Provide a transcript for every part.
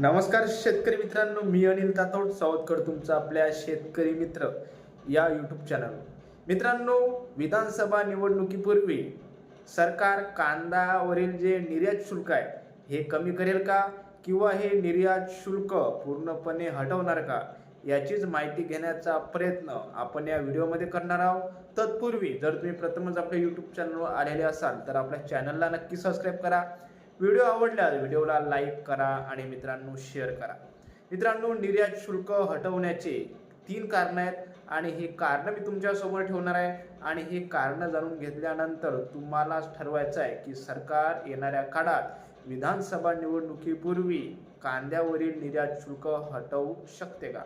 नमस्कार शेतकरी मित्रांनो मी अनिल तातोड सावतकर तुमचा आपल्या शेतकरी मित्र या यूट्यूब चॅनल मित्रांनो विधानसभा निवडणुकीपूर्वी सरकार कांदावरील जे निर्यात शुल्क आहे हे कमी करेल का? किंवा हे निर्यात शुल्क पूर्णपणे हटवणार का? याचीच माहिती घेण्याचा प्रयत्न आपण या व्हिडिओमध्ये करणार आहोत. तत्पूर्वी जर तुम्ही प्रथमच आपल्या यूट्यूब चॅनलवर आलेले असाल तर आपल्या चॅनलला नक्की सबस्क्राईब करा. व्हिडिओ आवडल्यास व्हिडिओला लाईक करा आणि मित्रांनो शेअर करा. मित्रांनो निर्यात शुल्क हटवण्याचे तीन कारणं आहेत आणि हे कारणं मी तुमच्यासमोर ठेवणार आहे आणि हे कारणं जाणून घेतल्यानंतर तुम्हालाच ठरवायचं आहे की सरकार येणाऱ्या काळात विधानसभा निवडणुकीपूर्वी कांद्यावरील निर्यात शुल्क हटवू शकते का?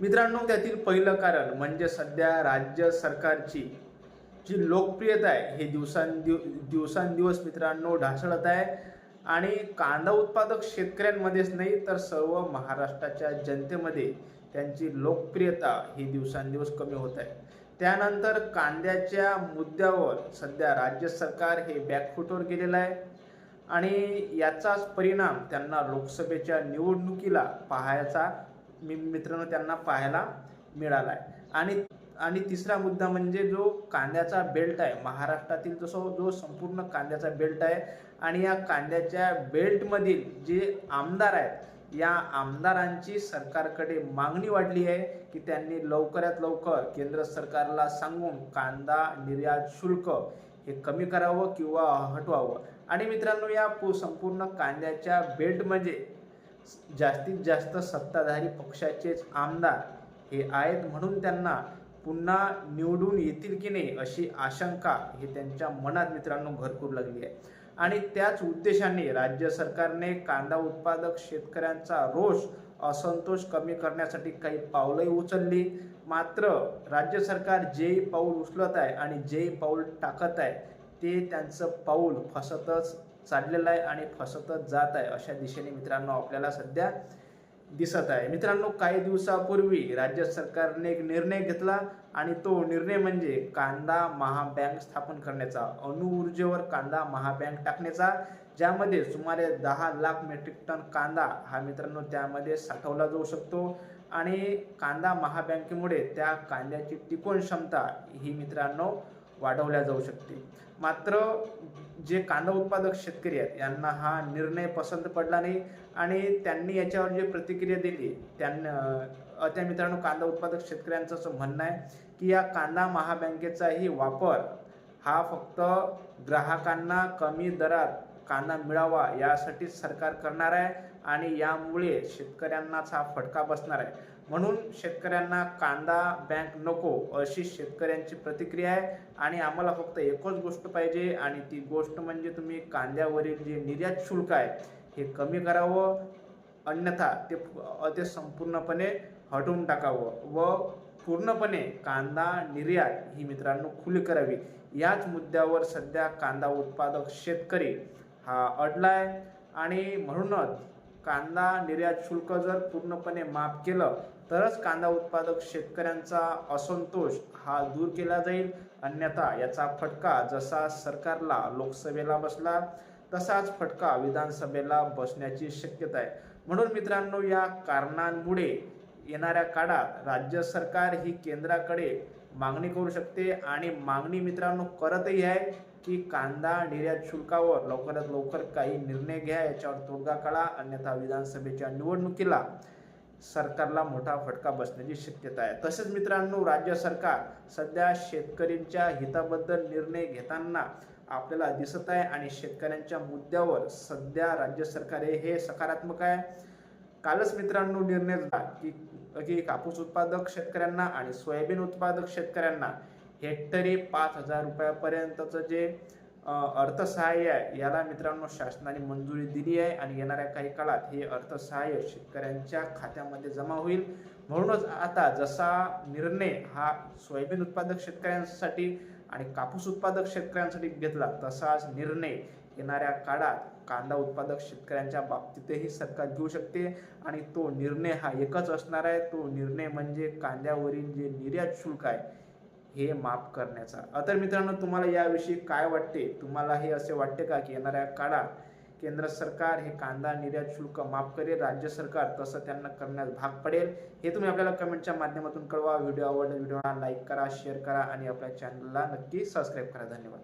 मित्रांनो त्यातील पहिलं कारण म्हणजे सध्या राज्य सरकारची जी लोकप्रियता आहे हे दिवसांदिव दिवसांदिवस मित्रांनो ढासळत आहे. आणि कांदा उत्पादक शेतकऱ्यांमध्येच नाही तर सर्व महाराष्ट्राच्या जनतेमध्ये त्यांची लोकप्रियता ही दिवसांदिवस कमी होत आहे. त्यानंतर कांद्याच्या मुद्द्यावर सध्या राज्य सरकार हे बॅकफुटवर गेलेलं आहे. आणि याचाच परिणाम त्यांना लोकसभेच्या निवडणुकीला पाहायचा मी मित्रांनो त्यांना पाहायला मिळाला आहे आणि आणि तिसरा मुद्दा म्हणजे जो कांद्याचा बेल्ट आहे महाराष्ट्रातील जसं जो संपूर्ण कांद्याचा बेल्ट आहे आणि या कांद्याच्या बेल्टमधील जे आमदार आहेत या आमदारांची सरकारकडे मागणी वाढली आहे की त्यांनी लवकरात लवकर केंद्र सरकारला सांगून कांदा निर्यात शुल्क हे कमी करावं किंवा हटवावं. आणि मित्रांनो या संपूर्ण कांद्याच्या बेल्टमध्ये म्हणजे जास्तीत जास्त सत्ताधारी पक्षाचेच आमदार हे आहेत म्हणून त्यांना पुन्हा निवडून येतील की नाही अशी आशंका ही त्यांच्या मनात मित्रांनो घर करू लागली आहे. आणि त्याच उद्देशाने राज्य सरकारने कांदा उत्पादक शेतकऱ्यांचा रोष असंतोष कमी करण्यासाठी काही पावलंही उचलली. मात्र राज्य सरकार जेही पाऊल उचलत आहे आणि जेही पाऊल टाकत आहे ते त्यांचं पाऊल फसतच चाललेलं आहे आणि फसतच जात आहे अशा दिशेने मित्रांनो आपल्याला सध्या दिसत आहे. मित्रांनो काही दिवसापूर्वी राज्य सरकारने एक निर्णय घेतला आणि तो निर्णय म्हणजे कांदा महाबँक स्थापन करण्याचा अणुऊर्जेवर कांदा महाबँक टाकण्याचा ज्यामध्ये सुमारे दहा लाख मेट्रिक टन कांदा हा मित्रांनो त्यामध्ये साठवला जाऊ शकतो. आणि कांदा महाबँकेमुळे त्या कांद्याची टिकवण क्षमता ही मित्रांनो वाढवल्या जाऊ शकते. मात्र जे कांदा उत्पादक शेतकरी आहेत यांना हा निर्णय पसंत पडला नाही आणि त्यांनी याच्यावर जे प्रतिक्रिया दिली त्यांना त्या मित्रांनो कांदा उत्पादक शेतकऱ्यांचं असं म्हणणं आहे की या कांदा महाबँकेचाही वापर हा फक्त ग्राहकांना कमी दरात कांदा मिळावा यासाठीच सरकार करणार आहे आणि यामुळे शेतकऱ्यांनाच हा फटका बसणार आहे. म्हणून शेतकऱ्यांना कांदा बँक नको अशी शेतकऱ्यांची प्रतिक्रिया आहे. आणि आम्हाला फक्त एकच गोष्ट पाहिजे आणि ती गोष्ट म्हणजे तुम्ही कांद्यावरील जे निर्यात शुल्क आहे हे कमी करावं. अन्यथा ते ते संपूर्णपणे हटवून टाकावं व पूर्णपणे कांदा निर्यात ही मित्रांनो खुली करावी. याच मुद्द्यावर सध्या कांदा उत्पादक शेतकरी हा अडला आहे आणि म्हणूनच कांदा निर्यात शुल्क जर पूर्णपणे माफ केलं तरच कांदा उत्पादक शेतकऱ्यांचा असंतोष हा दूर केला जाईल. अन्यथा याचा फटका जसा सरकारला लोकसभेला बसला तसाच फटका विधानसभेला बसण्याची शक्यता आहे. म्हणून मित्रांनो या कारणांमुळे येणाऱ्या काळात राज्य सरकार ही केंद्राकडे मागणी करू शकते. आणि मागणी मित्रांनो करतही आहे की कांदा निर्यात शुल्कावर लवकरात लवकर काही निर्णय घ्या याच्यावर तोडगा काढा. अन्यथा विधानसभेच्या निवडणुकीला सरकारला मोठा फटका बसण्याची शक्यता आहे. तसेच मित्रांनो राज्य सरकार सध्या शेतकऱ्यांच्या हिताबद्दल निर्णय घेताना आपल्याला दिसत आहे आणि शेतकऱ्यांच्या मुद्द्यावर सध्या राज्य सरकार हे सकारात्मक आहे. कालच मित्रांनो निर्णय झाला की की कापूस उत्पादक शेतकऱ्यांना आणि सोयाबीन उत्पादक शेतकऱ्यांना हेक्टरी पाच हजार रुपयापर्यंतचं जे अर्थसहाय्य याला मित्रांनो शासनाने मंजुरी दिली आहे आणि येणाऱ्या काही काळात हे अर्थसहाय्य शेतकऱ्यांच्या खात्यामध्ये जमा होईल. म्हणूनच आता जसा निर्णय हा सोयाबीन उत्पादक शेतकऱ्यांसाठी आणि कापूस उत्पादक शेतकऱ्यांसाठी घेतला तसाच निर्णय येणाऱ्या काळात कांदा उत्पादक शेतकऱ्यांच्या बाबतीतही सरकार घेऊ शकते. आणि तो निर्णय हा एकच असणार आहे. तो निर्णय म्हणजे कांद्यावरील जे निर्यात शुल्क आहे हे माफ करण्याचा. तर मित्रांनो तुम्हाला याविषयी काय वाटते? तुम्हाला हे असे वाटते का की येणाऱ्या काळात केंद्र सरकार हे कांदा निर्यात शुल्क माफ करेल राज्य सरकार तसं त्यांना करण्यास भाग पडेल? हे तुम्ही आपल्याला कमेंटच्या माध्यमातून कळवा. व्हिडिओ आवडला व्हिडिओला लाईक करा शेअर करा आणि आपल्या चॅनलला नक्की सबस्क्राईब करा. धन्यवाद.